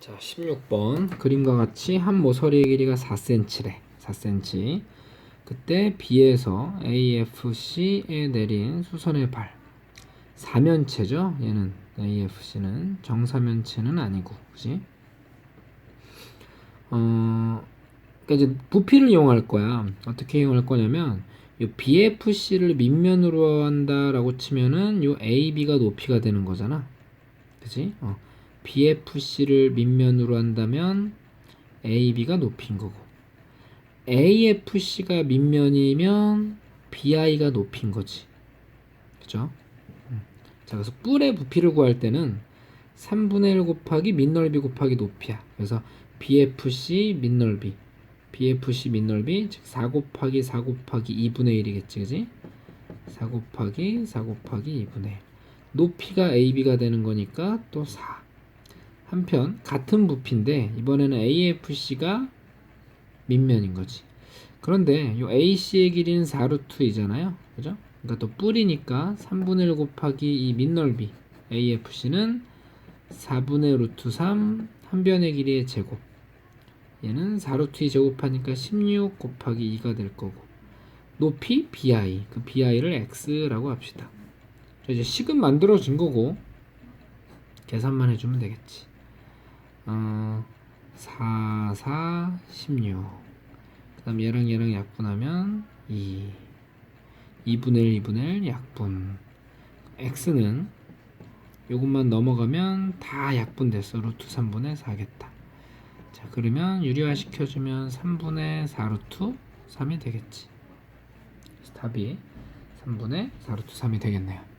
자, 16번 그림과 같이 한 모서리의 길이가 4cm래. 4cm. 그때 B에서 AFC에 내린 수선의 발. 사면체죠. 얘는 AFC는 정사면체는 아니고, 그지? 어, 그러니까 이제 부피를 이용할 거야. 어떻게 이용할 거냐면 이 BFC를 밑면으로 한다라고 치면은 요 AB가 높이가 되는 거잖아. 그지? 어. BFC를 밑면으로 한다면 AB가 높이인 거고 AFC가 밑면이면 BI가 높이인 거지. 그죠? 음. 자, 그래서 뿔의 부피를 구할 때는 3분의 1 곱하기 밑넓이 곱하기 높이야. 그래서 BFC 밑넓이 BFC 밑넓이 즉 4 곱하기 4 곱하기 2분의 1이겠지. 그지? 4 곱하기 4 곱하기 2분의 1 높이가 AB가 되는 거니까 또 4. 한편 같은 부피인데 이번에는 AFC가 밑면인 거지. 그런데 이 AC의 길이는 4루트이잖아요. 그죠? 그러니까 또 뿔이니까 3분의 1 곱하기 이 밑넓이 AFC는 4분의 루트 3 한 변의 길이의 제곱. 얘는 4루트 2 제곱하니까 16 곱하기 2가 될 거고. 높이 BI. 그 BI를 X라고 합시다. 자, 이제 식은 만들어진 거고 계산만 해주면 되겠지. 어, 4, 4, 16. 그 다음 얘랑 얘랑 약분하면 2. 2분의 1, 2분의 1 약분. x는 요것만 넘어가면 다 약분됐어. 루트 3분의 4겠다. 자, 그러면 유리화 시켜주면 3분의 4 루트 3이 되겠지. 답이 3분의 4 루트 3이 되겠네요.